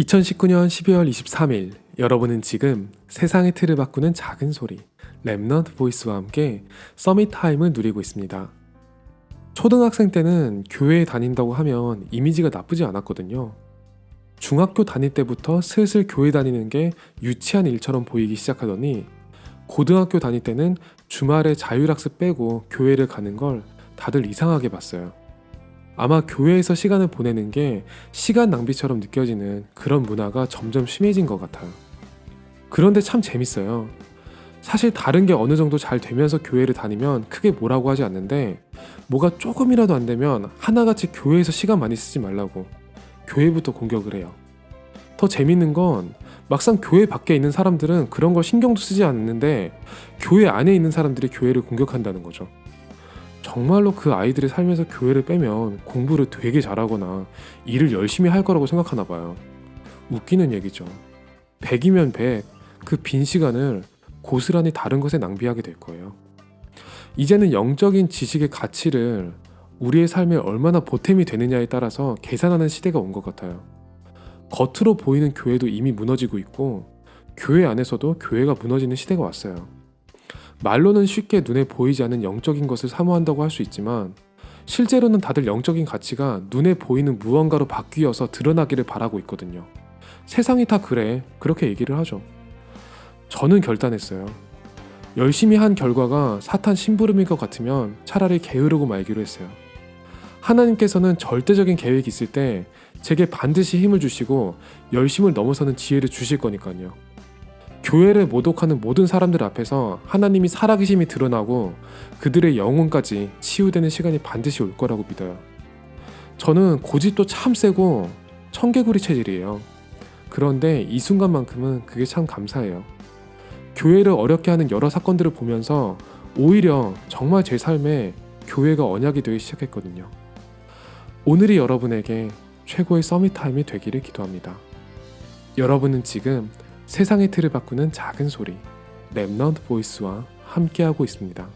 2019년 12월 23일 여러분은 지금 세상의 틀을 바꾸는 작은 소리 랩넌트 보이스와 함께 서밋 타임을 누리고 있습니다. 초등학생 때는 교회에 다닌다고 하면 이미지가 나쁘지 않았거든요. 중학교 다닐 때부터 슬슬 교회 다니는 게 유치한 일처럼 보이기 시작하더니 고등학교 다닐 때는 주말에 자율학습 빼고 교회를 가는 걸 다들 이상하게 봤어요. 아마 교회에서 시간을 보내는 게 시간 낭비처럼 느껴지는 그런 문화가 점점 심해진 것 같아요. 그런데 참 재밌어요. 사실 다른 게 어느 정도 잘 되면서 교회를 다니면 크게 뭐라고 하지 않는데 뭐가 조금이라도 안 되면 하나같이 교회에서 시간 많이 쓰지 말라고 교회부터 공격을 해요. 더 재밌는 건 막상 교회 밖에 있는 사람들은 그런 걸 신경도 쓰지 않는데 교회 안에 있는 사람들이 교회를 공격한다는 거죠. 정말로 그 아이들의 삶에서 교회를 빼면 공부를 되게 잘하거나 일을 열심히 할 거라고 생각하나 봐요. 웃기는 얘기죠. 100이면 100, 그 빈 시간을 고스란히 다른 것에 낭비하게 될 거예요. 이제는 영적인 지식의 가치를 우리의 삶에 얼마나 보탬이 되느냐에 따라서 계산하는 시대가 온 것 같아요. 겉으로 보이는 교회도 이미 무너지고 있고, 교회 안에서도 교회가 무너지는 시대가 왔어요. 말로는 쉽게 눈에 보이지 않는 영적인 것을 사모한다고 할 수 있지만 실제로는 다들 영적인 가치가 눈에 보이는 무언가로 바뀌어서 드러나기를 바라고 있거든요. 세상이 다 그래. 그렇게 얘기를 하죠. 저는 결단했어요. 열심히 한 결과가 사탄 심부름일 것 같으면 차라리 게으르고 말기로 했어요. 하나님께서는 절대적인 계획이 있을 때 제게 반드시 힘을 주시고 열심을 넘어서는 지혜를 주실 거니까요. 교회를 모독하는 모든 사람들 앞에서 하나님이 살아계심이 드러나고 그들의 영혼까지 치유되는 시간이 반드시 올 거라고 믿어요. 저는 고집도 참 세고 청개구리 체질이에요. 그런데 이 순간만큼은 그게 참 감사해요. 교회를 어렵게 하는 여러 사건들을 보면서 오히려 정말 제 삶에 교회가 언약이 되기 시작했거든요. 오늘이 여러분에게 최고의 서밋 타임이 되기를 기도합니다. 여러분은 지금 세상의 틀을 바꾸는 작은 소리 랩넌트 보이스와 함께하고 있습니다.